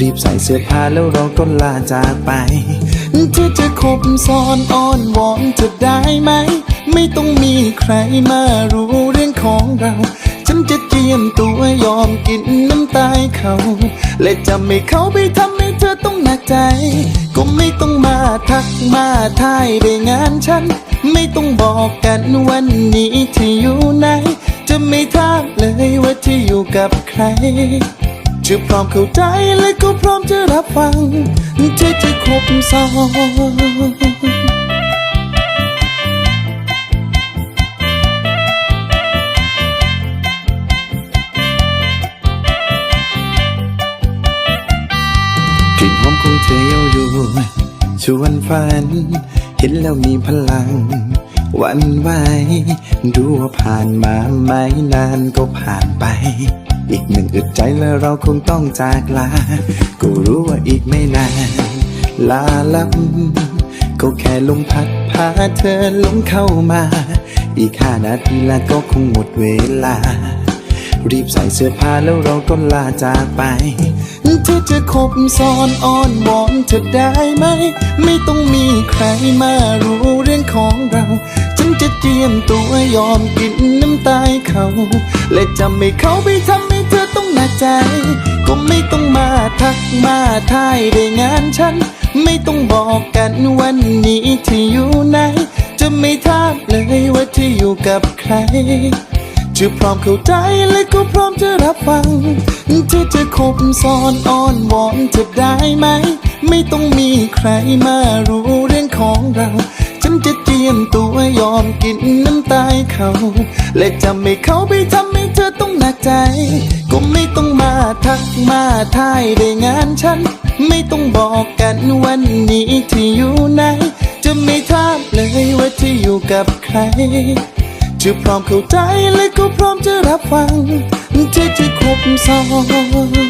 รีบใส่เสื้อผ้าแล้วเราก็ลาจากไป เธอจะคบซ้อนอ้อนวอนจะได้ไหม ไม่ต้องมีใครมารู้เรื่องของเรา ฉันจะเจียมตัวยอมกินน้ำตายเขา และจะไม่เข้าไปทำให้เธอต้องหนักใจ ก็ไม่ต้องมาทักมาทายได้งานฉัน ไม่ต้องบอกกันวันนี้ที่อยู่ไหน จะไม่ถามเลยว่าที่อยู่กับใคร จะพร้อมเข้าใจและก็พร้อมจะรับฟังเธอจะครบซ้อนกลิ่นหอมของเธอเย้ายวนชวนฝัน เห็นแล้วมีพลัง วันไหวดูว่าผ่านมาไม่นานก็ผ่านไป อีกหนึ่งอึดใจแล้วเราคงต้องจากลา ก็รู้ว่าอีกไม่นานลาลับ ก็แค่ลมพัดพาเธอลงเข้ามา อีกห้านาทีแล้วก็คงหมดเวลา รีบใส่เสื้อผ้าแล้วเราก็ลาจากไป เธอจะคบซ้อนอ้อนวอนเธอได้ไหม ไม่ต้องมีใครมารู้เรื่องของเราฉันจะเจียมตัวยอมกินน้ำตายเขา และจะไม่เข้าไปทำ เธอต้องหนักใจ ก็ไม่ต้องมาทักมาทายได้งานฉัน ไม่ต้องบอกกันวันนี้ที่อยู่ไหน จะไม่ถามเลยว่าที่อยู่กับใครจะพร้อมเข้าใจและก็พร้อมจะรับฟังเธอจะคบซ้อนอ้อนวอนจะได้ไหม ไม่ต้องมีใครมารู้เรื่องของเรา ยมตัวยอมกินน้ำตายเขาและจะไม่เขาไปทำให้เธอต้องหนักใจ ก็ไม่ต้องมาทักมาทายได้งานฉัน ไม่ต้องบอกกันวันนี้ที่อยู่ไหน จะไม่ถามเลยว่าที่อยู่กับใครจะพร้อมเข้าใจและก็พร้อมจะรับฟังเธอจะครบซ้อน